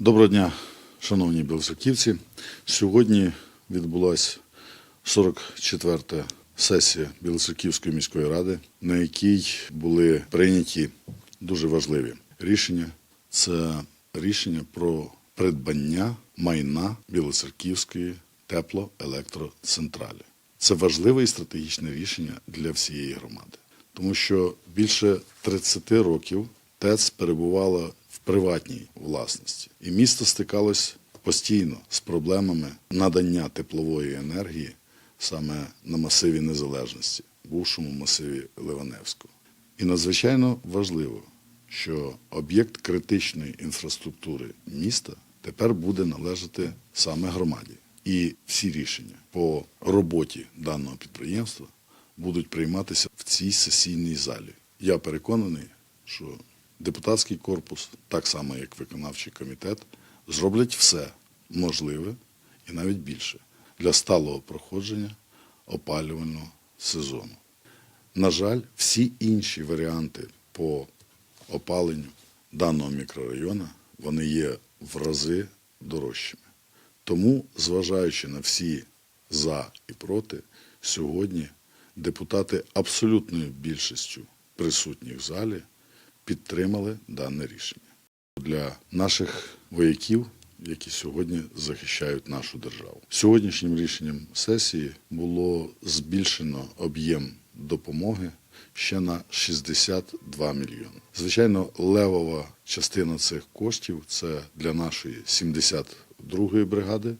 Доброго дня, шановні білоцерківці. Сьогодні відбулася 44-та сесія Білоцерківської міської ради, на якій були прийняті дуже важливі рішення. Це рішення про придбання майна Білоцерківської теплоелектроцентралі. Це важливе і стратегічне рішення для всієї громади, тому що більше 30 років ТЕЦ перебувала в приватній власності, і місто стикалось постійно з проблемами надання теплової енергії саме на масиві незалежності, бувшому масиві Ливаневського. І надзвичайно важливо, що об'єкт критичної інфраструктури міста тепер буде належати саме громаді. І всі рішення по роботі даного підприємства будуть прийматися в цій сесійній залі. Я переконаний, що депутатський корпус, так само як виконавчий комітет, зроблять все можливе і навіть більше для сталого проходження опалювального сезону. На жаль, всі інші варіанти по опаленню даного мікрорайону вони є в рази дорожчими. Тому, зважаючи на всі за і проти, сьогодні депутати абсолютною більшістю присутніх в залі підтримали дане рішення для наших вояків, які сьогодні захищають нашу державу. Сьогоднішнім рішенням сесії було збільшено об'єм допомоги ще на 62 мільйони. Звичайно, левова частина цих коштів це для нашої 72-ї бригади,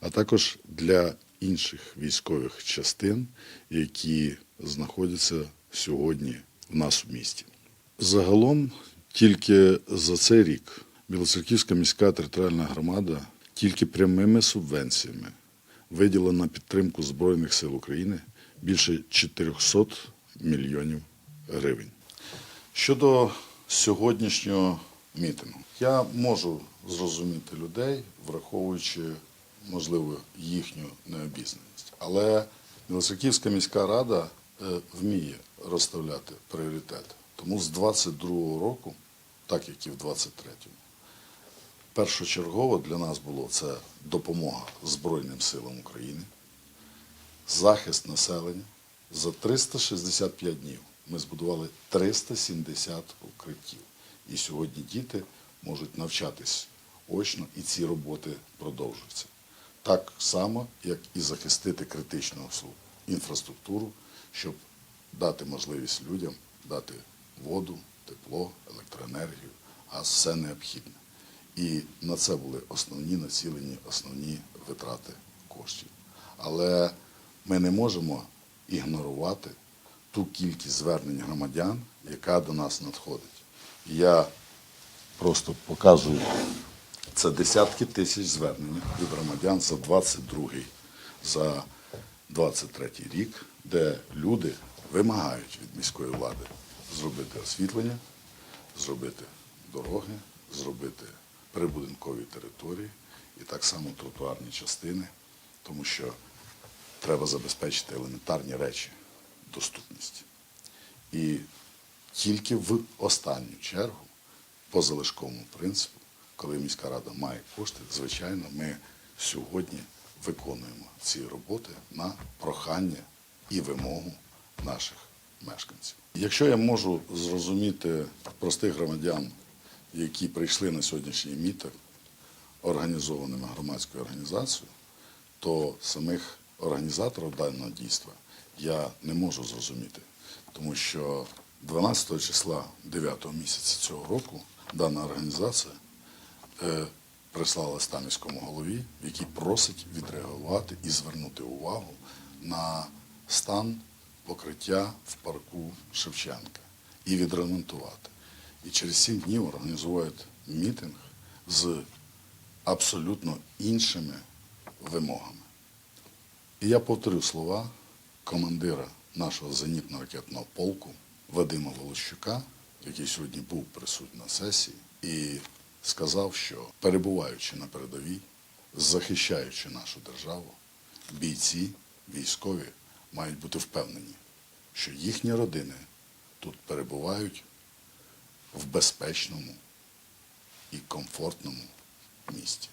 а також для інших військових частин, які знаходяться сьогодні в нас в місті. Загалом тільки за цей рік Білоцерківська міська територіальна громада тільки прямими субвенціями виділила на підтримку Збройних сил України більше 400 мільйонів гривень. Щодо сьогоднішнього мітингу, я можу зрозуміти людей, враховуючи, можливо, їхню необізнаність. Але Білоцерківська міська рада е, вміє розставляти пріоритети. Тому з 22-го року, так як і в 23-му, першочергово для нас було це допомога Збройним силам України, захист населення. За 365 днів ми збудували 370 укриттів. І сьогодні діти можуть навчатись очно, і ці роботи продовжуються. Так само, як і захистити критичну інфраструктуру, щоб дати можливість людям дати воду, тепло, електроенергію, газ, все необхідне. І на це були основні націлені, основні витрати коштів. Але ми не можемо ігнорувати ту кількість звернень громадян, яка до нас надходить. Я просто показую це десятки тисяч звернень від громадян за 22 за 23 рік, де люди вимагають від міської влади зробити освітлення, зробити дороги, зробити прибудинкові території і так само тротуарні частини, тому що треба забезпечити елементарні речі, доступність. І тільки в останню чергу, по залишковому принципу, коли міська рада має кошти, звичайно, ми сьогодні виконуємо ці роботи на прохання і вимогу наших мешканців. Якщо я можу зрозуміти простих громадян, які прийшли на сьогоднішній мітинг, організованими громадською організацією, то самих організаторів даного дійства я не можу зрозуміти, тому що 12 числа 9 місяця цього року дана організація е, прислала листа міському голові, який просить відреагувати і звернути увагу на стан покриття в парку Шевченка і відремонтувати. І через сім днів організують мітинг з абсолютно іншими вимогами. І я повторю слова командира нашого зенітно-ракетного полку Вадима Волощука, який сьогодні був присутній на сесії, і сказав, що перебуваючи на передовій, захищаючи нашу державу, бійці, військові мають бути впевнені, що їхні родини тут перебувають в безпечному і комфортному місті.